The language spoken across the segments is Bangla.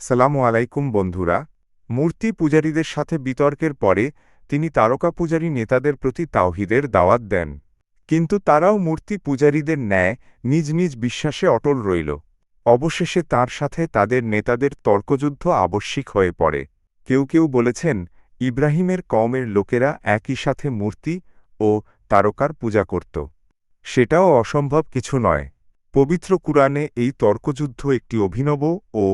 সালামু আলাইকুম বন্ধুরা। মূর্তি পূজারীদের সাথে বিতর্কের পরে তিনি তারকা পূজারী নেতাদের প্রতি তাওহিদের দাওয়াত দেন। কিন্তু তারাও মূর্তি পূজারীদের ন্যায় নিজ নিজ বিশ্বাসে অটল রইল। অবশেষে তার সাথে তাদের নেতাদের তর্কযুদ্ধ আবশ্যিক হয়ে পড়ে। কেউ কেউ বলেছেন, ইব্রাহিমের কওমের লোকেরা একই সাথে মূর্তি ও তারকার পূজা করত। সেটাও অসম্ভব কিছু নয়। পবিত্র কুরআনে এই তর্কযুদ্ধ একটি অভিনব ও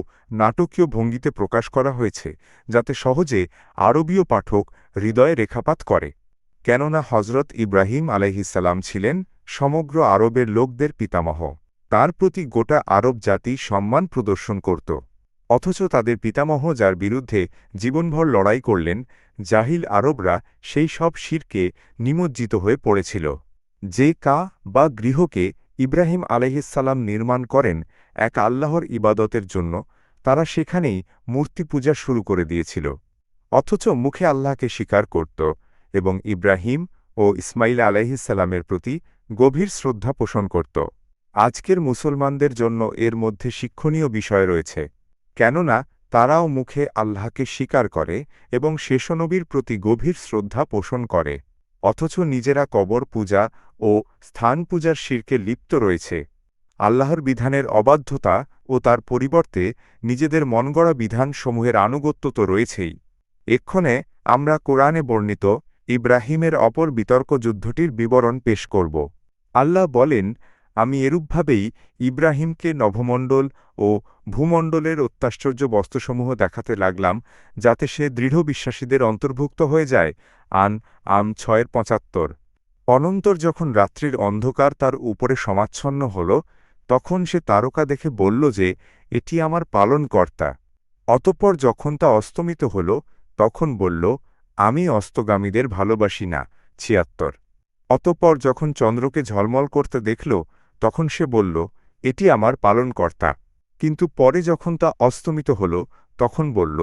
নাটকীয় ভঙ্গিতে প্রকাশ করা হয়েছে, যাতে সহজে আরবীয় পাঠক হৃদয়ে রেখাপাত করে। কেননা হজরত ইব্রাহিম আলাইহিসাল্লাম ছিলেন সমগ্র আরবের লোকদের পিতামহ। তার প্রতি গোটা আরব জাতি সম্মান প্রদর্শন করত। অথচ তাদের পিতামহ যার বিরুদ্ধে জীবনভর লড়াই করলেন, জাহিল আরবরা সেই সব শিরকে নিমজ্জিত হয়ে পড়েছিল। যে কা বা গৃহকে ইব্রাহিম আলহিসাল্লাম নির্মাণ করেন এক আল্লাহর ইবাদতের জন্য, তারা সেখানেই মূর্তি পূজা শুরু করে দিয়েছিল। অথচ মুখে আল্লাহকে স্বীকার করত এবং ইব্রাহিম ও ইসমাইল আলাইহিসাল্লামের প্রতি গভীর শ্রদ্ধা পোষণ করত। আজকের মুসলমানদের জন্য এর মধ্যে শিক্ষণীয় বিষয় রয়েছে, কেননা তারাও মুখে আল্লাহকে স্বীকার করে এবং শেষনবীর প্রতি গভীর শ্রদ্ধা পোষণ করে। অথচ নিজেরা কবর পূজা ও স্থান পূজার শিরকে লিপ্ত রয়েছে। আল্লাহর বিধানের অবাধ্যতা ও তার পরিবর্তে নিজেদের মনগড়া বিধানসমূহের আনুগত্য তো রয়েছেই। এক্ষণে আমরা কোরআনে বর্ণিত ইব্রাহিমের অপর বিতর্ক যুদ্ধটির বিবরণ পেশ করব। আল্লাহ বলেন আমি এরূপভাবেই ইব্রাহিমকে নভমণ্ডল ও ভূমণ্ডলের অত্যাশ্চর্য বস্তুসমূহ দেখাতে লাগলাম, যাতে সে দৃঢ় বিশ্বাসীদের অন্তর্ভুক্ত হয়ে যায়। আন, আম ছয়ের পঁচাত্তর। অনন্তর যখন রাত্রির অন্ধকার তার উপরে সমাচ্ছন্ন হল, তখন সে তারকা দেখে বলল যে, এটি আমার পালনকর্তা। অতপর যখন তা অস্তমিত হল, তখন বলল, আমি অস্তগামীদের ভালোবাসি না। ছিয়াত্তর। অতঃপর যখন চন্দ্রকে ঝলমল করতে দেখল তখন সে বলল, এটি আমার পালনকর্তা। কিন্তু পরে যখন তা অস্তমিত হল, তখন বলল,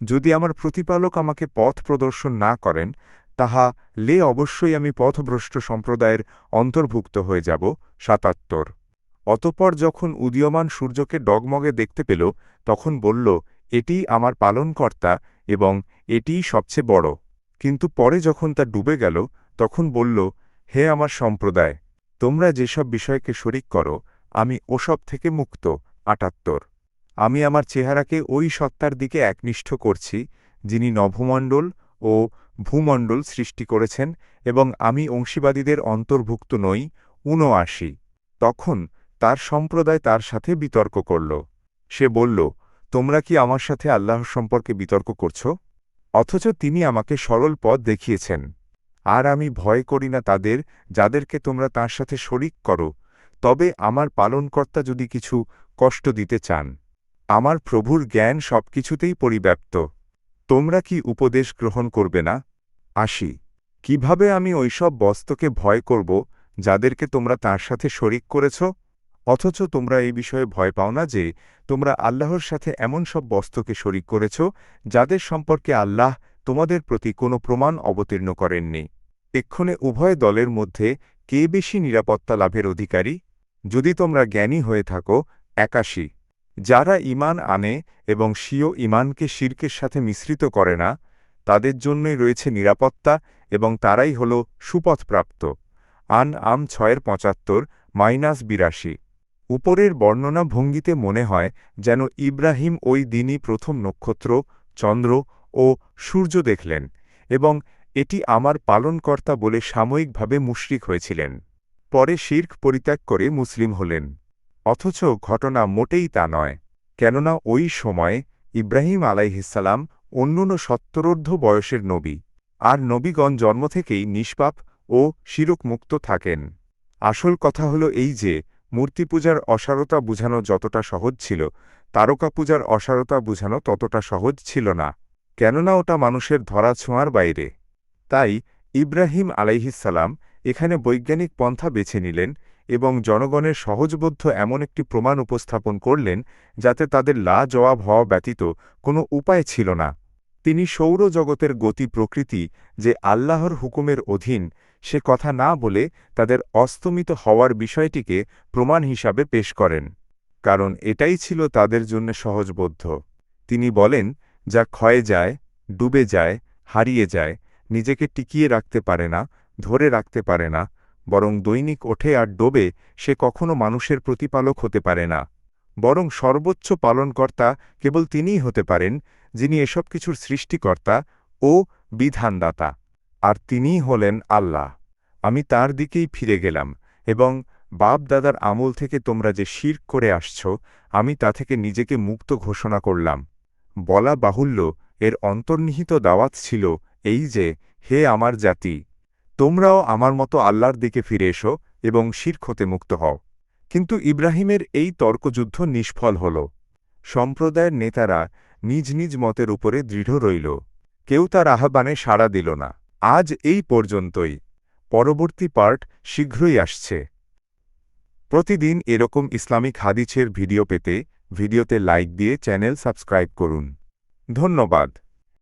যদি আমার প্রতিপালক আমাকে পথ প্রদর্শন না করেন, তাহা লে অবশ্যই আমি পথভ্রষ্ট সম্প্রদায়ের অন্তর্ভুক্ত হয়ে যাব। সাতাত্তর। অতপর যখন উদীয়মান সূর্যকে ডগমগে দেখতে পেল, তখন বলল, এটিই আমার পালনকর্তা এবং এটিই সবচেয়ে বড়। কিন্তু পরে যখন তা ডুবে গেল, তখন বলল, হে আমার সম্প্রদায় তোমরা যেসব বিষয়কে শরিক করো, আমি ওসব থেকে মুক্ত, আটাত্তর। আমি আমার চেহারাকে ওই সত্তার দিকে একনিষ্ঠ করছি, যিনি নভমণ্ডল ও ভূমণ্ডল সৃষ্টি করেছেন এবং আমি অংশীবাদীদের অন্তর্ভুক্ত নই উনআশি তখন তার সম্প্রদায় তার সাথে বিতর্ক করল। সে বলল, তোমরা কি আমার সাথে আল্লাহ সম্পর্কে বিতর্ক করছ? অথচ তিনি আমাকে সরল পথ দেখিয়েছেন। আর আমি ভয় করি না তাদের, যাদেরকে তোমরা তার সাথে শরিক করো। তবে আমার পালনকর্তা যদি কিছু কষ্ট দিতে চান, আমার প্রভুর জ্ঞান সবকিছুতেই পরিব্যাপ্ত। তোমরা কি উপদেশ গ্রহণ করবে না? আসি। কীভাবে আমি ওইসব বস্তুকে ভয় করব, যাদেরকে তোমরা তার সাথে শরিক করেছ? অথচ তোমরা এই বিষয়ে ভয় পাও না যে, তোমরা আল্লাহর সাথে এমন সব বস্তুকে শরিক করেছ, যাদের সম্পর্কে আল্লাহ তোমাদের প্রতি কোনো প্রমাণ অবতীর্ণ করেননি। এক্ষণে উভয় দলের মধ্যে কে বেশি নিরাপত্তা লাভের অধিকারী? যদি তোমরা জ্ঞানী হয়ে থাকো, একাশি। যারা ইমান আনে এবং স্বীয় ইমানকে শির্কের সাথে মিশ্রিত করে না, তাদের জন্যই রয়েছে নিরাপত্তা এবং তারাই হল সুপথপ্রাপ্ত। আন আম ছয়ের পঁচাত্তর, মাইনাস বিরাশি। উপরের বর্ণনা ভঙ্গিতে মনে হয় যেন ইব্রাহিম ওই দিনই প্রথম নক্ষত্র, চন্দ্র ও সূর্য দেখলেন এবং এটি আমার পালনকর্তা বলে সাময়িকভাবে মুশরিক হয়েছিলেন। পরে শির্ক পরিত্যাগ করে মুসলিম হলেন। অথচ ঘটনা মোটেই তা নয়, কেননা ওই সময়ে ইব্রাহিম আলাইহিসাল্লাম অন্যন্য সত্তরোর্ধ বয়সের নবী, আর নবীগণ জন্ম থেকেই নিষ্পাপ ও শিরকমুক্ত থাকেন। আসল কথা হল এই যে, মূর্তি পূজার অসারতা বুঝানো যতটা সহজ ছিল, তারকা পূজার অসারতা বুঝানো ততটা সহজ ছিল না। কেননা ওটা মানুষের ধরা ছোঁয়ার বাইরে। তাই ইব্রাহিম আলাইহিসাল্লাম এখানে বৈজ্ঞানিক পন্থা বেছে নিলেন এবং জনগণের সহজবোধ্য এমন একটি প্রমাণ উপস্থাপন করলেন যাতে তাদের লা জবাব হওয়া ব্যতীত কোনো উপায় ছিল না। তিনি সৌরজগতের গতি প্রকৃতি যে আল্লাহর হুকুমের অধীন সে কথা না বলে তাদের অস্তমিত হওয়ার বিষয়টিকে প্রমাণ হিসাবে পেশ করেন। কারণ এটাই ছিল তাদের জন্য সহজবোধ্য। তিনি বলেন যা ক্ষয়ে যায়, ডুবে যায়, হারিয়ে যায়, নিজেকে টিকিয়ে রাখতে পারে না, ধরে রাখতে পারে না, বরং দৈনিক ওঠে আর ডোবে, সে কখনো মানুষের প্রতিপালক হতে পারে না। বরং সর্বোচ্চ পালনকর্তা কেবল তিনিই হতে পারেন, যিনি এসব কিছুর সৃষ্টিকর্তা ও বিধানদাতা। আর তিনিই হলেন আল্লাহ। আমি তার দিকেই ফিরে গেলাম, এবং বাপ দাদার আমল থেকে তোমরা যে শির করে আসছ, আমি তা থেকে নিজেকে মুক্ত ঘোষণা করলাম। বলা বাহুল্য, এর অন্তর্নিহিত দাওয়াত ছিল এই যে, হে আমার জাতি, তোমরাও আমার মতো আল্লাহর দিকে ফিরে এসো এবং শির হতে মুক্ত হও। কিন্তু ইব্রাহিমের এই তর্কযুদ্ধ নিষ্ফল হল। সম্প্রদায়ের নেতারা নিজ নিজ মতের উপরে দৃঢ় রইল। কেউ তার আহ্বানে সাড়া দিল না। আজ এই পর্যন্তই। পরবর্তী পার্ট শীঘ্রই আসছে। প্রতিদিন এরকম ইসলামিক হাদিছের ভিডিও পেতে ভিডিওতে লাইক দিয়ে চ্যানেল সাবস্ক্রাইব করুন। ধন্যবাদ।